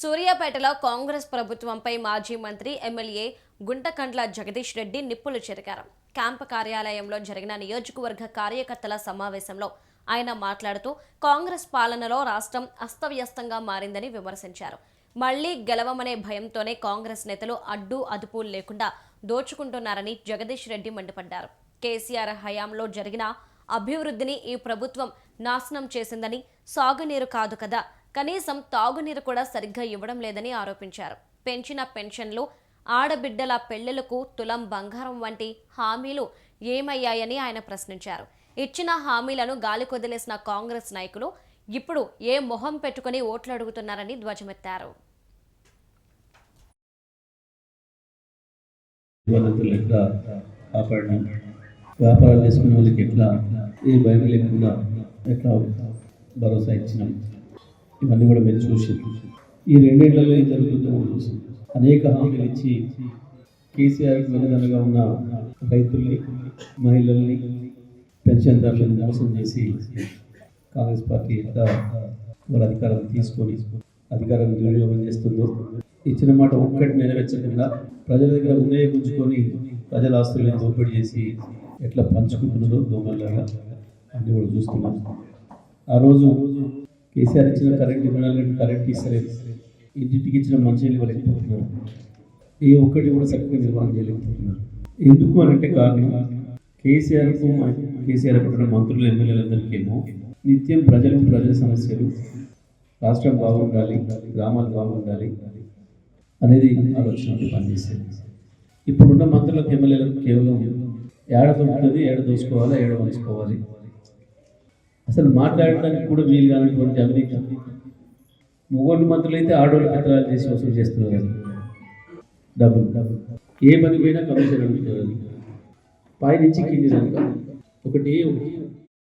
సూర్యాపేటలో కాంగ్రెస్ ప్రభుత్వంపై మాజీ మంత్రి ఎమ్మెల్యే గుంటకండ్ల జగదీష్ రెడ్డి నిప్పులు చెరికారు. క్యాంపు కార్యాలయంలో జరిగిన నియోజకవర్గ కార్యకర్తల సమావేశంలో ఆయన మాట్లాడుతూ కాంగ్రెస్ పాలనలో రాష్ట్రం అస్తవ్యస్తంగా మారిందని విమర్శించారు. మళ్ళీ గెలవమనే భయంతోనే కాంగ్రెస్ నేతలు అడ్డు అదుపు లేకుండా దోచుకుంటున్నారని జగదీష్ రెడ్డి మండిపడ్డారు. కేసీఆర్ హయాంలో జరిగిన అభివృద్ధిని ఈ ప్రభుత్వం నాశనం చేసిందని సాగునీరు కాదు కదా కనీసం తాగునీరు కూడా సరిగ్గా ఇవ్వడం లేదని ఆరోపించారు. పెంచిన పెన్షన్లు ఆడబిడ్డల పెళ్ళిలకు తులం బంగారం వంటి హామీలు ఏమయ్యాయని ఆయన ప్రశ్నించారు. ఇచ్చిన హామీలను గాలికొదిలేసిన కాంగ్రెస్ నాయకులు ఇప్పుడు ఏ మొహం పెట్టుకుని ఓట్లు అడుగుతున్నారని ధ్వజమెత్తారు. ఎట్లా వ్యాపారాలు చేసుకునే వాళ్ళకి ఎట్లా ఏ భయం లేకుండా ఎట్లా భరోసా ఇచ్చినాం? ఇవన్నీ కూడా మీరు చూసి ఈ రెండేళ్ళలో ఏం జరుగుతుందో కూడా చూసి అనేక హామీలు ఇచ్చి కేసీఆర్కి వెనుదనగా ఉన్న రైతుల్ని మహిళల్ని పెన్షన్దారులను మోసం చేసి కాంగ్రెస్ పార్టీ ఎంత వాళ్ళ అధికారం తీసుకొని అధికారం దుర్వినియోగం చేస్తుందో ఇచ్చిన మాట ఒక్కటి నెరవేర్చకుండా ప్రజల దగ్గర ఉన్నే గుంజుకొని ప్రజల ఆస్తులను దోపిడీ చేసి ఎట్లా పంచుకుంటున్నదో దోమల్లాగా అన్నీ కూడా చూస్తున్నాం. ఆ రోజు కేసీఆర్ ఇచ్చిన కరెంట్ ఇరవై కరెంట్ ఇస్తలేదు. ఇంటింటికి ఇచ్చిన మంచినీళ్ళు ఇవ్వలేకపోతున్నారు. ఏ ఒక్కటి కూడా చక్కగా నిర్వహణ చేయలేకపోతున్నారు. ఎందుకు అని అంటే కారణం కేసీఆర్కు కేసీఆర్ పట్టిన మంత్రులు ఎమ్మెల్యేలందరికీ ఏమో నిత్యం ప్రజలు ప్రజల సమస్యలు రాష్ట్రం బాగుండాలి గ్రామాలు బాగుండాలి అనేది ఆలోచన పనిచేసేది. ఇప్పుడున్న మంత్రులకు ఎమ్మెల్యేలకు కేవలం ఏడ దొరుకుతుంది ఏడ దోసుకోవాలి ఏడ వంచుకోవాలి అసలు మాట్లాడడానికి కూడా వీలు కానటువంటి అవినీతి. మొగోళ్ళు మంత్రులు అయితే ఆడోళ్ళు పత్రాలు చేసి వసూలు చేస్తున్నారు డబ్బులు. ఏ పని పోయినా కమిషన్ అడుగుతున్నారు పైనుంచి కింది దాకా. ఒకటి ఒకటి.